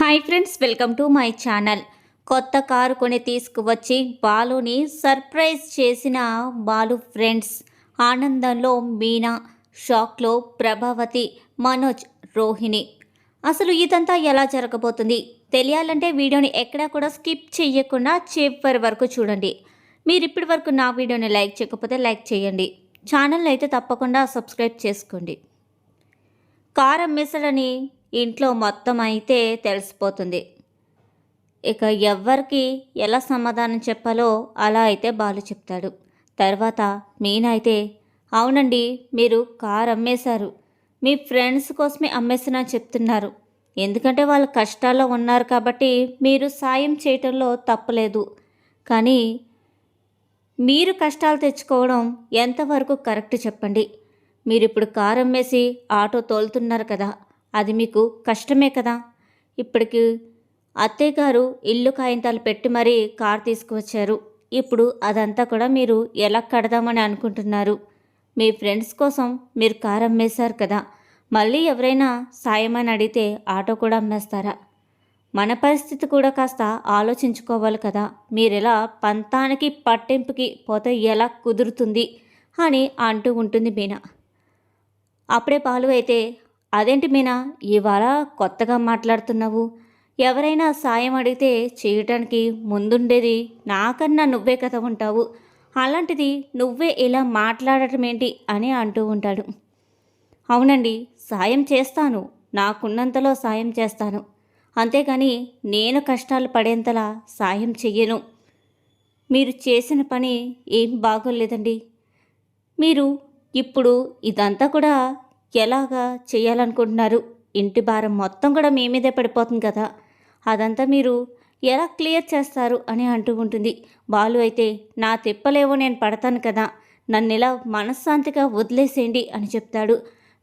Hi friends welcome to my channel కొత్త car కొని తీసుకువచ్చి బాలుని సర్ప్రైజ్ చేసిన బాలు ఫ్రెండ్స్ ఆనందంలో మీనా షాక్లో ప్రభావతి మనోజ్ రోహిణి. అసలు ఇదంతా ఎలా జరగబోతుంది? తెలియాలంటే వీడియోని ఎక్కడా కూడా స్కిప్ చేయకుండా చివరి వరకు చూడండి. మీరు ఇప్పటి వరకు నా వీడియోని లైక్ చేయకపోతే లైక్ చేయండి. ఛానల్ అయితే తప్పకుండా సబ్స్క్రైబ్ చేసుకోండి. కారు అమ్మేశాడని ఇంట్లో మొత్తం అయితే తెలిసిపోతుంది. ఇక ఎవ్వరికి ఎలా సమాధానం చెప్పాలో అలా అయితే బాలు చెప్తాడు. తర్వాత మీనా అయితే అవునండి మీరు కారు అమ్మేశారు. మీ ఫ్రెండ్స్ కోసమే అమ్మేస్తున్నా చెప్తున్నారు. ఎందుకంటే వాళ్ళు కష్టాల్లో ఉన్నారు కాబట్టి మీరు సాయం చేయటంలో తప్పలేదు. కానీ మీరు కష్టాలు తెచ్చుకోవడం ఎంతవరకు కరెక్ట్ చెప్పండి. మీరు ఇప్పుడు కారు అమ్మేసి ఆటో తోలుతున్నారు కదా. అది మీకు కష్టమే కదా. ఇప్పటికి అత్తయ్య గారు ఇల్లు కాగితాలు పెట్టి మరీ కారు తీసుకువచ్చారు. ఇప్పుడు అదంతా కూడా మీరు ఎలా కడదామని అనుకుంటున్నారు? మీ ఫ్రెండ్స్ కోసం మీరు కారు అమ్మేశారు కదా. మళ్ళీ ఎవరైనా సాయమని అడిగితే ఆటో కూడా అమ్మేస్తారా? మన పరిస్థితి కూడా కాస్త ఆలోచించుకోవాలి కదా. మీరెలా పంతానికి పట్టింపుకి పోతే ఎలా కుదురుతుంది అని అంటూ ఉంటుంది మీనా. అప్పుడే పాలు అయితే అదేంటి మీనా? ఇవాళ కొత్తగా మాట్లాడుతున్నావు. ఎవరైనా సాయం అడిగితే చేయటానికి ముందుండేది నాకన్నా నువ్వే కథ ఉంటావు. అలాంటిది నువ్వే ఇలా మాట్లాడటం ఏంటి అని అంటూ ఉంటాడు. అవునండి సాయం చేస్తాను. నాకున్నంతలో సాయం చేస్తాను. అంతేగాని నేను కష్టాలు పడేంతలా సాయం చెయ్యను. మీరు చేసిన పని ఏం బాగోలేదండి. మీరు ఇప్పుడు ఇదంతా కూడా ఎలాగా చేయాలనుకుంటున్నారు? ఇంటి భారం మొత్తం కూడా మీ మీదే పడిపోతుంది కదా. అదంతా మీరు ఎలా క్లియర్ చేస్తారు అని అంటూ ఉంటుంది. బాలు అయితే నా తిప్పలేవో నేను పడతాను కదా. నన్ను ఇలా మనశ్శాంతిగా వదిలేసేయండి అని చెప్తాడు.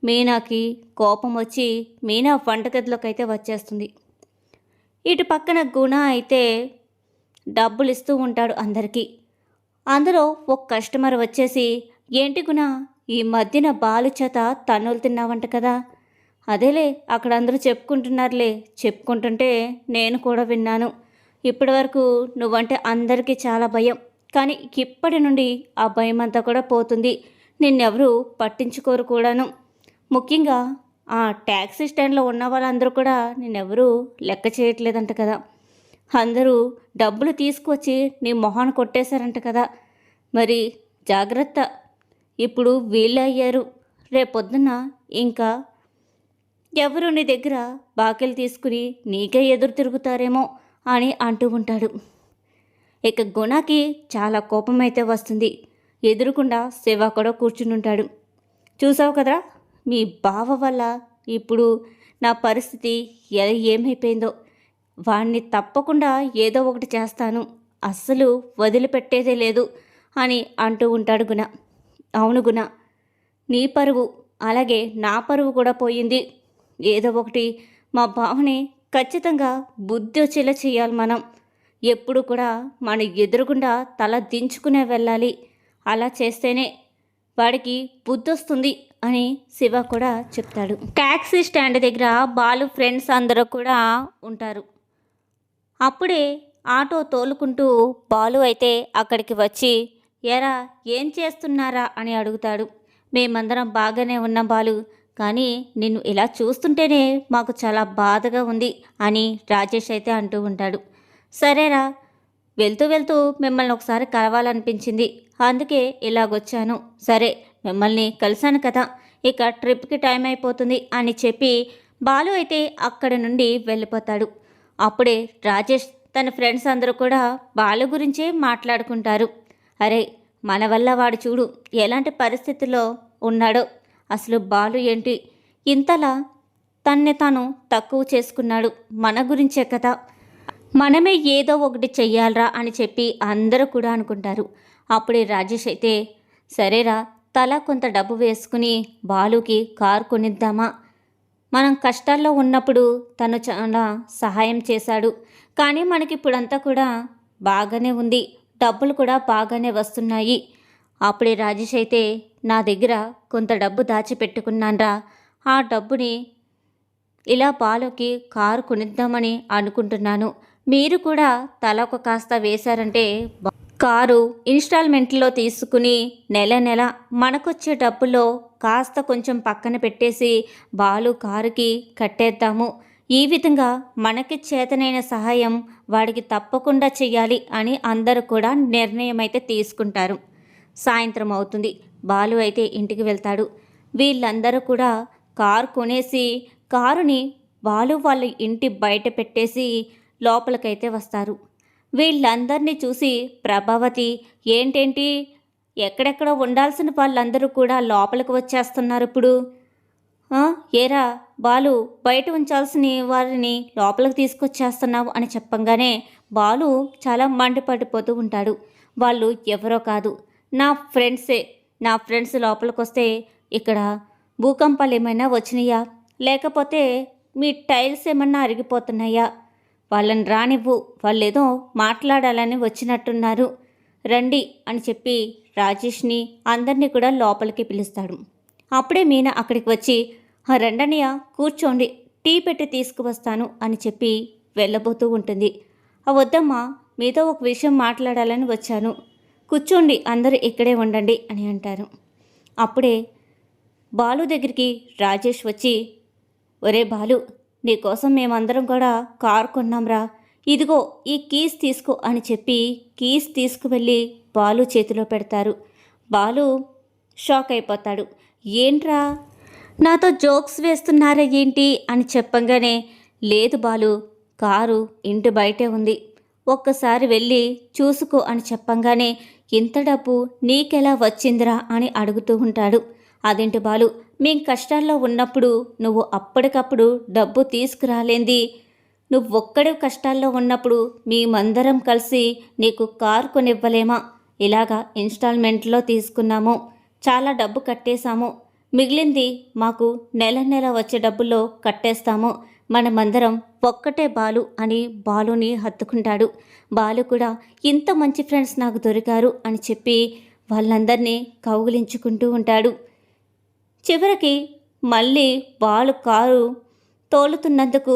మీనాకి కోపం వచ్చి మీనా వంటగదిలోకి అయితే వచ్చేస్తుంది. ఇటు పక్కన గుణ అయితే డబ్బులు ఇస్తూ ఉంటాడు అందరికీ. అందులో ఒక కస్టమర్ వచ్చేసి ఏంటి గుణ? ఈ మధ్యన బాలు చేత తన్నులు తిన్నావంట కదా. అదేలే అక్కడ అందరూ చెప్పుకుంటున్నారులే. చెప్పుకుంటుంటే నేను కూడా విన్నాను. ఇప్పటి వరకు నువ్వంటే అందరికీ చాలా భయం. కానీ ఇప్పటి నుండి ఆ భయం అంతా కూడా పోతుంది. నిన్నెవరూ పట్టించుకోరు కూడాను. ముఖ్యంగా ఆ ట్యాక్సీ స్టాండ్లో ఉన్న వాళ్ళందరూ కూడా నిన్నెవరూ లెక్క చేయట్లేదంట కదా. అందరూ డబ్బులు తీసుకొచ్చి నీ మొహాన్ని కొట్టేశారంట కదా. మరి జాగ్రత్త. ఇప్పుడు వీళ్ళయ్యారు. రేపొద్దున ఇంకా ఎవరు నీ దగ్గర బాకెలు తీసుకుని నీకే ఎదురు తిరుగుతారేమో అని అంటూ ఉంటాడు. ఇక గుణకి చాలా కోపం అయితే వస్తుంది. ఎదురుకుండా శివ కూడా కూర్చుని ఉంటాడు చూసావు కదా మీ బావ వల్ల ఇప్పుడు నా పరిస్థితి ఎలా ఏమైపోయిందో. వాణ్ణి తప్పకుండా ఏదో ఒకటి చేస్తాను. అస్సలు వదిలిపెట్టేదే లేదు అని అంటూ ఉంటాడు గుణ. అవును గుణ. నీ పరువు అలాగే నా పరువు కూడా పోయింది. ఏదో ఒకటి మా బావని ఖచ్చితంగా బుద్ధి వచ్చేలా చేయాలి మనం. ఎప్పుడు కూడా మన ఎదురుగుండా తల దించుకునే వెళ్ళాలి. అలా చేస్తేనే వాడికి బుద్ధి వస్తుంది అని శివ కూడా చెప్తాడు. ట్యాక్సీ స్టాండ్ దగ్గర బాలు ఫ్రెండ్స్ అందరూ కూడా ఉంటారు. అప్పుడే ఆటో తోలుకుంటూ బాలు అయితే అక్కడికి వచ్చి ఎరా ఏం చేస్తున్నారా? అని అడుగుతాడు. మేమందరం బాగానే ఉన్నాం బాలు. కానీ నిన్ను ఇలా చూస్తుంటేనే మాకు చాలా బాధగా ఉంది అని రాజేష్ అయితే అంటూ ఉంటాడు. సరేరా వెళ్తూ వెళ్తూ మిమ్మల్ని ఒకసారి కలవాలనిపించింది. అందుకే ఇలాగొచ్చాను. సరే మిమ్మల్ని కలిశాను కదా. ఇక ట్రిప్కి టైం అయిపోతుంది అని చెప్పి బాలు అయితే అక్కడి నుండి వెళ్ళిపోతాడు. అప్పుడే రాజేష్ తన ఫ్రెండ్స్ అందరూ కూడా బాలు గురించే మాట్లాడుకుంటారు. అరే మన వల్ల వాడు చూడు ఎలాంటి పరిస్థితుల్లో ఉన్నాడో. అసలు బాలు ఏంటి? ఇంతలా తన్నే తాను తక్కువ చేసుకున్నాడు మన గురించే కదా. మనమే ఏదో ఒకటి చెయ్యాలరా అని చెప్పి అందరూ కూడా అనుకుంటారు. అప్పుడే రాజేష్ అయితే సరేరా తల కొంత డబ్బు వేసుకుని బాలుకి కారు కొనిద్దామా? మనం కష్టాల్లో ఉన్నప్పుడు తను చాలా సహాయం చేశాడు. కానీ మనకి ఇప్పుడంతా కూడా బాగానే ఉంది. డబ్బులు కూడా బాగానే వస్తున్నాయి. అప్పుడే రాజేష్ అయితే నా దగ్గర కొంత డబ్బు దాచిపెట్టుకున్నాన్రా. ఆ డబ్బుని ఇలా బాలుకి కారు కొనిద్దామని అనుకుంటున్నాను. మీరు కూడా తల ఒక కాస్త వేశారంటే కారు ఇన్స్టాల్మెంట్లో తీసుకుని నెల నెల మనకొచ్చే డబ్బులో కాస్త కొంచెం పక్కన పెట్టేసి బాలు కారుకి కట్టేద్దాము. ఈ విధంగా మనకి చేతనైన సహాయం వాడికి తప్పకుండా చెయ్యాలి అని అందరూ కూడా నిర్ణయం అయితే తీసుకుంటారు. సాయంత్రం అవుతుంది. బాలు అయితే ఇంటికి వెళ్తాడు. వీళ్ళందరూ కూడా కారు కొనేసి కారుని బాలు వాళ్ళ ఇంటి బయట పెట్టేసి లోపలికైతే వస్తారు. వీళ్ళందరినీ చూసి ప్రభావతి ఏంటేంటి? ఎక్కడెక్కడ ఉండాల్సిన వాళ్ళందరూ కూడా లోపలికి వచ్చేస్తున్నారు ఇప్పుడు. ఏరా బాలు బయట ఉంచాల్సిన వారిని లోపలికి తీసుకొచ్చేస్తున్నావు అని చెప్పంగానే బాలు చాలా మండిపడిపోతూ ఉంటాడు. వాళ్ళు ఎవరో కాదు. నా ఫ్రెండ్సే. నా ఫ్రెండ్స్ లోపలికి వస్తే ఇక్కడ భూకంపాలు ఏమైనా వచ్చినాయా? లేకపోతే మీ టైల్స్ ఏమన్నా అరిగిపోతున్నాయా? వాళ్ళని రానివ్వు. వాళ్ళేదో మాట్లాడాలని వచ్చినట్టున్నారు. రండి అని చెప్పి రాజేష్ని అందరినీ కూడా లోపలికి పిలుస్తాడు. అప్పుడే మీనా అక్కడికి వచ్చి "ఆ, కూర్చోండి టీ పెట్టి తీసుకువస్తాను అని చెప్పి వెళ్ళబోతూ ఉంటుంది. "ఆ, వద్దమ్మా మీతో ఒక విషయం మాట్లాడాలని వచ్చాను. కూర్చోండి అందరూ ఇక్కడే ఉండండి అని అంటారు. అప్పుడే బాలు దగ్గరికి రాజేష్ వచ్చి ఒరే బాలు నీకోసం మేమందరం కూడా కారు కొన్నాంరా. ఇదిగో ఈ కీస్ తీసుకో అని చెప్పి కీస్ తీసుకువెళ్ళి బాలు చేతిలో పెడతారు. బాలు షాక్ అయిపోతాడు. ఏంట్రా? నాతో జోక్స్ వేస్తున్నారా ఏంటి అని చెప్పంగానే లేదు బాలు కారు ఇంటి బయటే ఉంది. ఒక్కసారి వెళ్ళి చూసుకో అని చెప్పంగానే ఇంత డబ్బు నీకెలా వచ్చిందిరా అని అడుగుతూ ఉంటాడు. అదేంటి బాలు మేం కష్టాల్లో ఉన్నప్పుడు నువ్వు అప్పటికప్పుడు డబ్బు తీసుకురాలేంది. నువ్వు ఒక్కడే కష్టాల్లో ఉన్నప్పుడు మేమందరం కలిసి నీకు కారు కొనివ్వలేమా? ఇలాగా ఇన్స్టాల్మెంట్లో తీసుకున్నాము. చాలా డబ్బు కట్టేశాము. మిగిలింది మాకు నెల నెల వచ్చే డబ్బుల్లో కట్టేస్తాము. మనమందరం ఒక్కటే బాలు అని బాలుని హత్తుకుంటాడు. బాలు కూడా ఇంత మంచి ఫ్రెండ్స్ నాకు దొరికారు అని చెప్పి వాళ్ళందరినీ కౌగిలించుకుంటూ ఉంటాడు. చివరికి మళ్ళీ బాలు కారు తోలుతున్నందుకు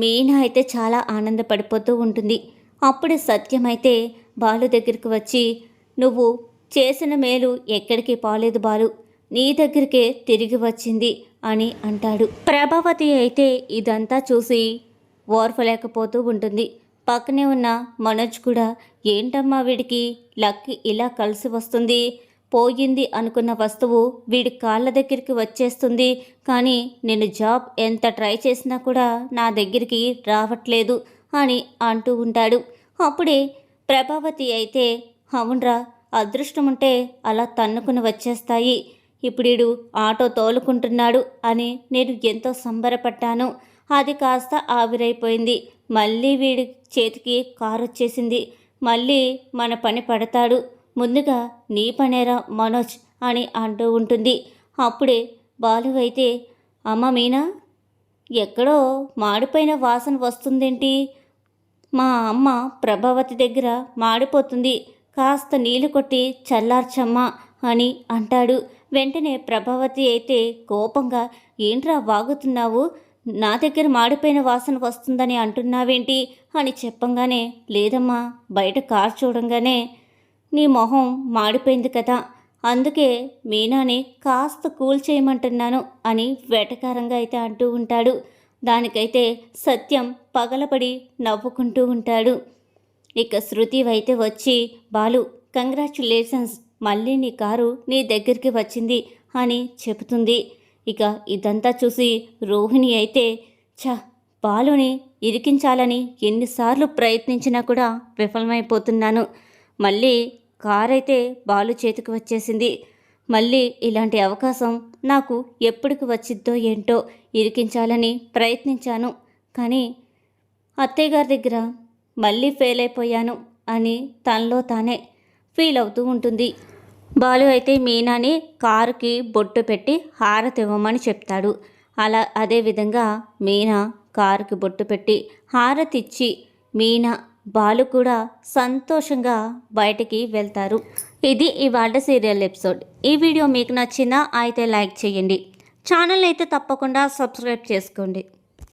మీనా అయితే చాలా ఆనందపడిపోతూ ఉంటుంది. అప్పుడే సత్యం అయితే బాలు దగ్గరికి వచ్చి నువ్వు చేసిన మేలు ఎక్కడికి పోలేదు బాలు. నీ దగ్గరికే తిరిగి వచ్చింది అని అంటాడు. ప్రభావతి అయితే ఇదంతా చూసి ఓర్పలేకపోతూ ఉంటుంది. పక్కనే ఉన్న మనోజ్ కూడా ఏంటమ్మా వీడికి? లక్ ఇలా కలిసి వస్తుంది. పోయింది అనుకున్న వస్తువు వీడి కాళ్ళ దగ్గరికి వచ్చేస్తుంది. కానీ నేను జాబ్ ఎంత ట్రై చేసినా కూడా నా దగ్గరికి రావట్లేదు అని అంటూ ఉంటాడు. అప్పుడే ప్రభావతి అయితే అవునరా అదృష్టం ఉంటే అలా తన్నుకుని వచ్చేస్తాయి. ఇప్పుడీడు ఆటో తోలుకుంటున్నాడు అని నేను ఎంతో సంబరపడ్డాను. అది కాస్త ఆవిరైపోయింది. మళ్ళీ వీడి చేతికి కారు వచ్చేసింది మళ్ళీ మన పని పడతాడు. ముందుగా నీ పనేరా మనోజ్ అని అంటూ ఉంటుంది. అప్పుడే బాలు అయితే అమ్మ మీనా ఎక్కడో మాడిపోయిన వాసన వస్తుందేంటి? మా అమ్మ ప్రభావతి దగ్గర మాడిపోతుంది. కాస్త నీళ్ళు కొట్టి చల్లార్చమ్మా అని అంటాడు. వెంటనే ప్రభావతి అయితే కోపంగా ఏంట్రా వాగుతున్నావు? నా దగ్గర మాడిపోయిన వాసన వస్తుందని అంటున్నావేంటి? అని చెప్పంగానే లేదమ్మా బయట కార్ చూడంగానే. నీ మొహం మాడిపోయింది కదా. అందుకే మీనాని కాస్త కూల్ చేయమంటున్నాను అని వేటకారంగా అయితే అంటూ ఉంటాడు. దానికైతే సత్యం పగలపడి నవ్వుకుంటూ ఉంటాడు. ఇక శృతి అయితే వచ్చి బాలు కంగ్రాచులేషన్స్ మళ్ళీ నీ కారు నీ దగ్గరికి వచ్చింది అని చెబుతుంది. ఇక ఇదంతా చూసి రోహిణి అయితే ఛ బాలుని ఇరికించాలని ఎన్నిసార్లు ప్రయత్నించినా కూడా విఫలమైపోతున్నాను. మళ్ళీ కారైతే బాలు చేతికి వచ్చేసింది. మళ్ళీ ఇలాంటి అవకాశం నాకు ఎప్పటికి వచ్చిద్దో ఏంటో ఇరికించాలని ప్రయత్నించాను. కానీ అత్తయ్య గారి దగ్గర మళ్ళీ ఫెయిల్ అయిపోయాను అని తనలో తానే ఫీల్ అవుతూ ఉంటుంది. బాలు అయితే మీనాని కారుకి బొట్టు పెట్టి హారతి ఇవ్వమని చెప్తాడు. అలా అదేవిధంగా మీనా కారుకి బొట్టు పెట్టి హారతి ఇచ్చి మీనా బాలు కూడా సంతోషంగా బయటికి వెళ్తారు. ఇది ఇవాళ సీరియల్ ఎపిసోడ్. ఈ వీడియో మీకు నచ్చినా అయితే లైక్ చేయండి. ఛానల్ అయితే తప్పకుండా సబ్స్క్రైబ్ చేసుకోండి.